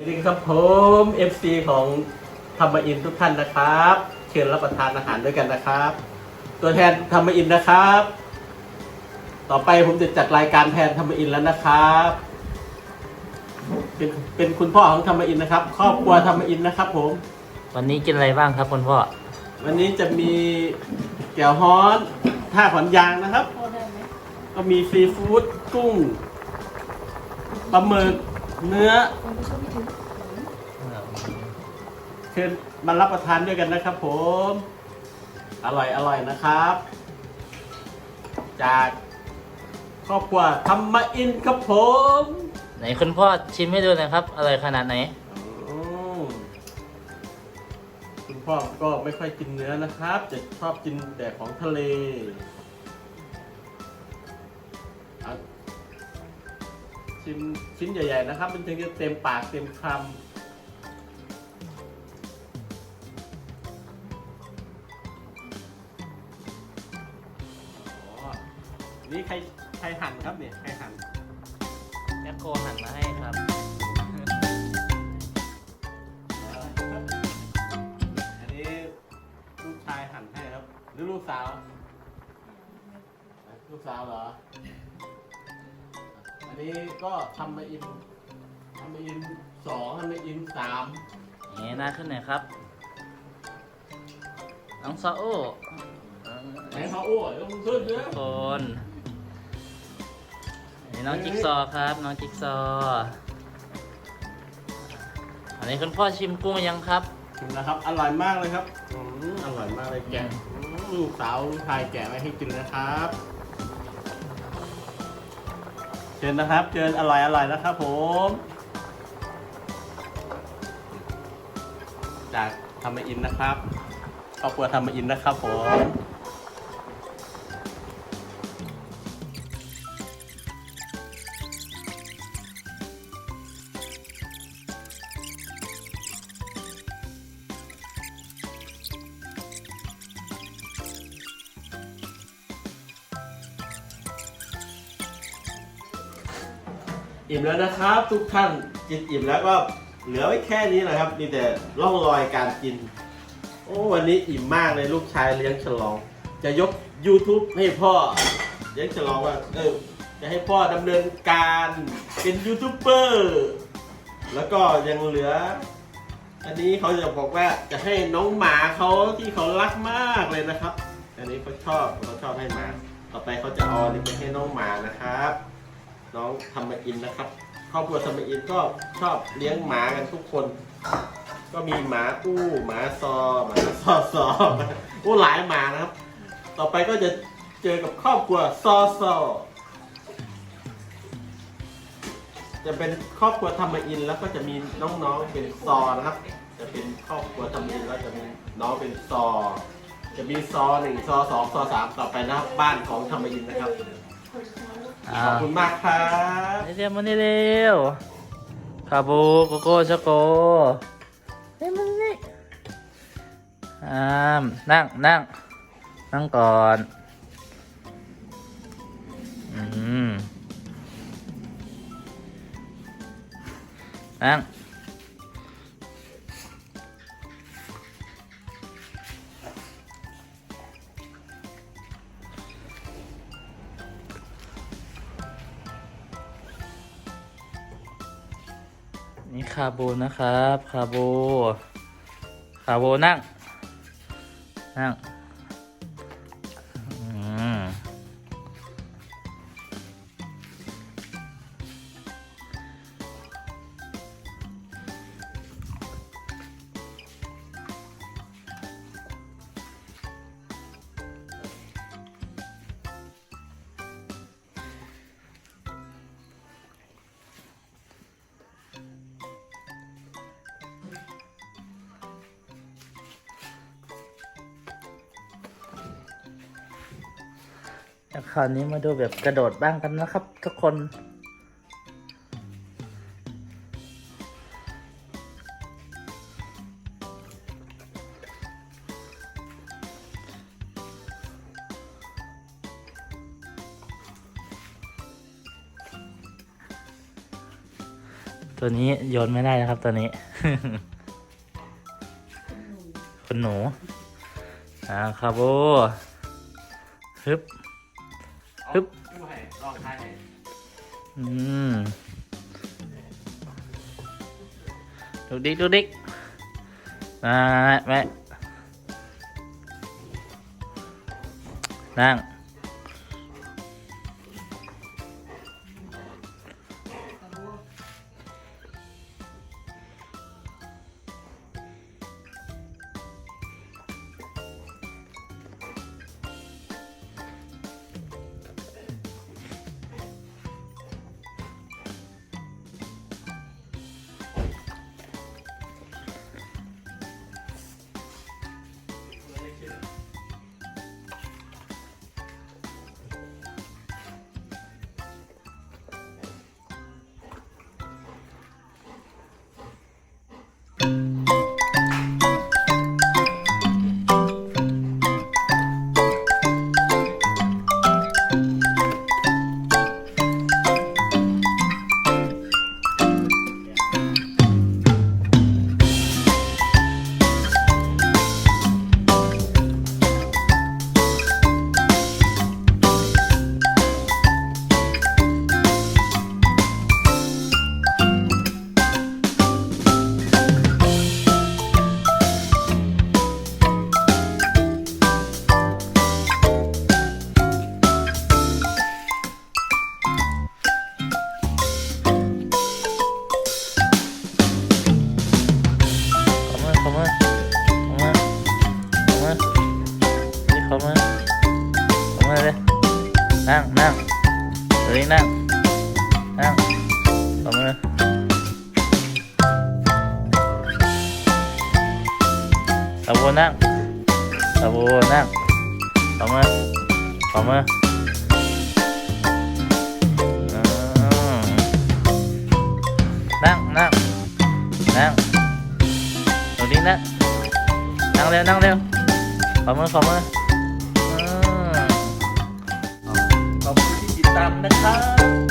สวัสดีครับผม FC ของธรรมอินทร์ทุกท่านนะครับ เชิญรับประทานอาหารด้วยกันนะครับ ตัวแทนธรรมอินทร์นะครับ ต่อไปผมจะจัดรายการแทนธรรมอินทร์แล้วนะครับ เป็นเป็นคุณพ่อของธรรมอินทร์นะครับ ครอบครัวธรรมอินทร์นะครับ ผม วันนี้กินอะไรบ้างครับคุณพ่อ วันนี้จะมีแก้วฮ้อนท่าขอนยางนะครับ ก็มีซีฟู้ดกุ้งปลาหมึก เนื้อเชิญมารับประทานด้วยกันนะครับ ผม อร่อยอร่อยนะครับ จากครอบครัวธรรมอินทร์ครับผม ไหนคุณพ่อชิมให้ดูหน่อยครับ อร่อยขนาดไหนอืมคุณพ่อก็ไม่ค่อยกินเนื้อนะครับ จะชอบกินแต่ของทะเลเอา ชิมชิ้นใหญ่ ๆ นะครับ มันถึงจะเต็มปากเต็มคำอ๋อนี่ใครใครหั่นครับเนี่ยใครหั่นแม่โคหั่นมาให้ครับอันนี้ลูกชายหั่นให้ครับ หรือลูกสาว ลูกสาวเหรอ อันนี้ก็ทำมาอินทำมาอินสองทำมาอินสามนี่หน้าขึ้นหน่อยครับน้องซาโอ้ไหนเขาอ้วนต้องขึ้นเยอะคนนี่น้องจิ๊กซอว์ครับ น้องจิ๊กซอว์อันนี้คุณพ่อชิมกุ้งยังครับนะครับ อร่อยมากเลยครับอืมอร่อยมากเลยแกะอืมลูกสาวลูกชายแกะไว้ให้กินนะครับ เชิญนะครับ เชิญอร่อยอร่อยนะครับผม จากธรรมอินนะครับครอบครัวธรรมอินนะครับผม อิ่มแล้วนะครับ ทุกท่านกินอิ่มแล้วก็เหลือไว้แค่นี้แหละครับ มีแต่ร่องรอยการกิน โอ้วันนี้อิ่มมากเลยลูกชายเลี้ยงฉลอง จะยก YouTube ให้พ่อเลี้ยงฉลองว่าเออจะให้พ่อดำเนินการเป็นยูทูบเบอร์แล้วก็ยังเหลือ อันนี้เขาจะบอกว่าจะให้น้องหมาเขาที่เขารักมากเลยนะครับ อันนี้เขาชอบเขาชอบให้หมา ต่อไปเขาจะเอาอันนี้ไปให้น้องหมานะครับ น้องธรรมอินนะครับครอบครัวธรรมอินก็ชอบเลี้ยงหมากันทุกคน ก็มีหมาอู้หมาซอหมาซอซออู้หลายหมานะครับ ต่อไปก็จะเจอกับครอบครัวซอซอจะเป็นครอบครัวธรรมอินแล้วก็จะมีน้องๆเป็นซอนะครับ จะเป็นครอบครัวธรรมอินแล้วจะมีน้องเป็นซอจะมีซอหนึ่งซอสองซอสามต่อไปนะครับบ้านของธรรมอินนะครับ ขอบคุณมากครับเร็วมานี่เร็วคาบูโกโก้ช็อกโกเฮ้ยมันนี่อ่ามนั่งนั่งนั่งก่อนอืมนั่ง นี่คาโบนะครับ คาโบ คาโบนั่ง นั่ง คราวนี้มาดูแบบกระโดดบ้างกันนะครับ ทุกคน ตัวนี้โยนไม่ได้นะครับตัวนี้ คุณหนูอ่าคาโบฮึบฮึบ อืมดูดิกดูดิก ตะโบนั่งตะโบนั่งขอมือขอมืออืมนั่งนั่งนั่งตรงนี้นะนั่งเร็วนั่งเร็วขอมือขอมือขอบคุณที่ติดตามนะครับ